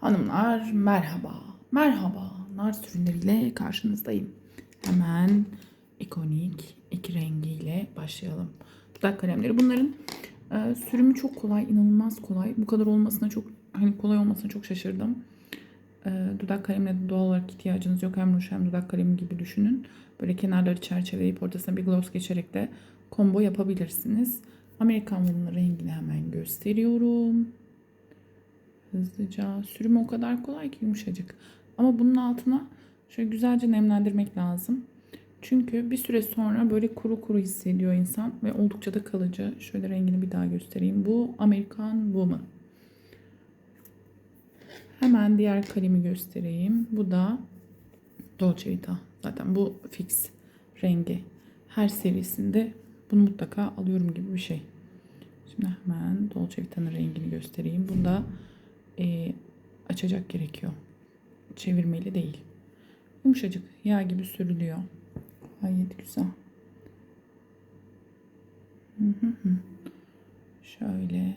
Hanımlar merhaba. Merhaba. Nar ürünleriyle karşınızdayım. Hemen ikonik iki rengiyle başlayalım. Dudak kalemleri. Bunların e, sürümü çok kolay, inanılmaz kolay. Bu kadar olmasına çok hani kolay olmasına çok şaşırdım. E, dudak kalemine doğal olarak ihtiyacınız yok. Hem ruj hem dudak kalemi gibi düşünün. Böyle kenarları çerçeveleyip ortasına bir gloss geçerek de combo yapabilirsiniz. Amerikan bunun rengini hemen gösteriyorum. Hızlıca. Sürümü o kadar kolay ki yumuşacık. Ama bunun altına şöyle güzelce nemlendirmek lazım. Çünkü bir süre sonra böyle kuru kuru hissediyor insan ve oldukça da kalıcı. Şöyle rengini bir daha göstereyim. Bu Amerikan Woman. Hemen diğer kalemi göstereyim. Bu da Dolce Vita. Zaten bu fix rengi. Her serisinde bunu mutlaka alıyorum gibi bir şey. Şimdi hemen Dolce Vita'nın rengini göstereyim. Bunda e, açacak gerekiyor. Çevirmeli değil. Yumuşacık yağ gibi sürülüyor. Gayet güzel. Şöyle.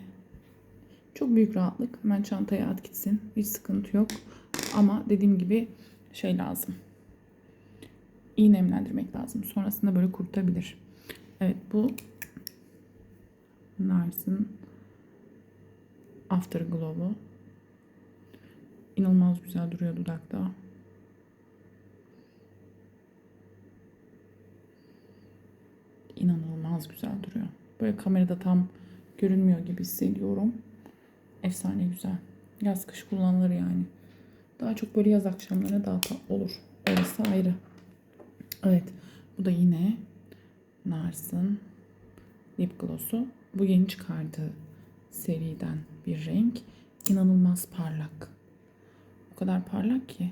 Çok büyük rahatlık. Hemen çantaya at gitsin. Hiç sıkıntı yok. Ama dediğim gibi şey lazım. İyi nemlendirmek lazım. Sonrasında böyle kurutabilir. Evet bu Nars'ın Afterglow'u. İnanılmaz güzel duruyor dudakta. İnanılmaz güzel duruyor. Böyle kamerada tam görünmüyor gibi hissediyorum. Efsane güzel. Yaz kış kullanılır yani. Daha çok böyle yaz akşamları daha tatlı olur. Orası ayrı. Evet. Bu da yine Nars'ın lip gloss'u. Bu yeni çıkardığı seriden bir renk. İnanılmaz parlak. Kadar parlak ki.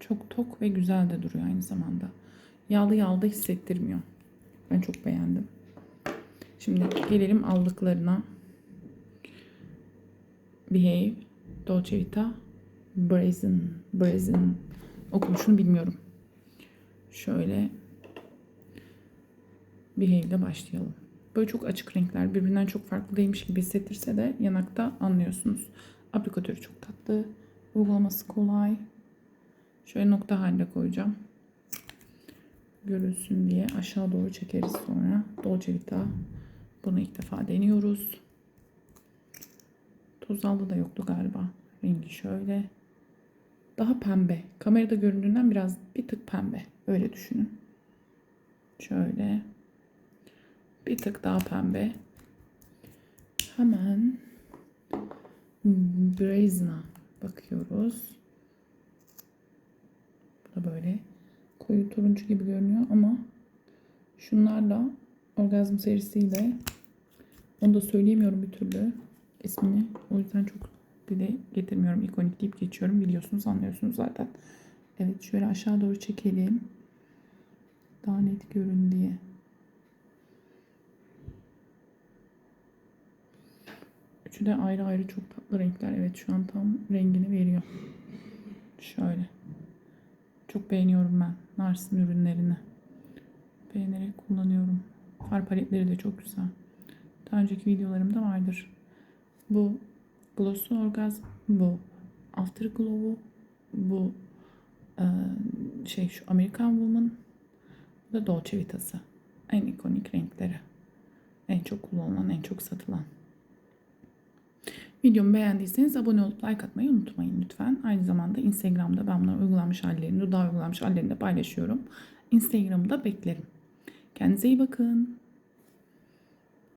Çok tok ve güzel de duruyor aynı zamanda. Yağlı yağlı hissettirmiyor. Ben çok beğendim. Şimdi gelelim aldıklarına. Behave, Dolce Vita, Brazen, Brazen okunuşunu bilmiyorum. Şöyle Behave ile başlayalım. Böyle çok açık renkler birbirinden çok farklı değilmiş gibi hissettirse de yanakta anlıyorsunuz. Aplikatörü çok tatlı. Uygulaması kolay. Şöyle nokta haline koyacağım. Görülsün diye aşağı doğru çekeriz sonra. Dolce Vita. Bunu ilk defa deniyoruz. Tozallı da yoktu galiba. Rengi şöyle. Daha pembe. Kamerada göründüğünden biraz bir tık pembe. Öyle düşünün. Şöyle. Bir tık daha pembe. Hemen Brazen'a bakıyoruz. Bu da böyle koyu turuncu gibi görünüyor ama şunlarla orgazm serisiyle onu da söyleyemiyorum bir türlü ismini. O yüzden çok dile getirmiyorum. İkonik deyip geçiyorum. Biliyorsunuz anlıyorsunuz zaten. Evet şöyle aşağı doğru çekelim. Daha net görün diye. Üçü de ayrı ayrı çok tatlı renkler. Evet şu an tam rengini veriyor. Şöyle. Çok beğeniyorum ben Nars'ın ürünlerini. Beğenerek kullanıyorum. Far paletleri de çok güzel. Daha önceki videolarımda vardır. Bu Gloss'u Orgazm, bu Afterglow'u, bu e, şey şu American Woman, bu da Dolce Vita'sı. En ikonik renkleri. En çok kullanılan, en çok satılan. Videomu beğendiyseniz abone olup like atmayı unutmayın lütfen. Aynı zamanda Instagram'da ben bunları uygulanmış hallerini, dudağı uygulanmış hallerini de paylaşıyorum. Instagram'da beklerim. Kendinize iyi bakın.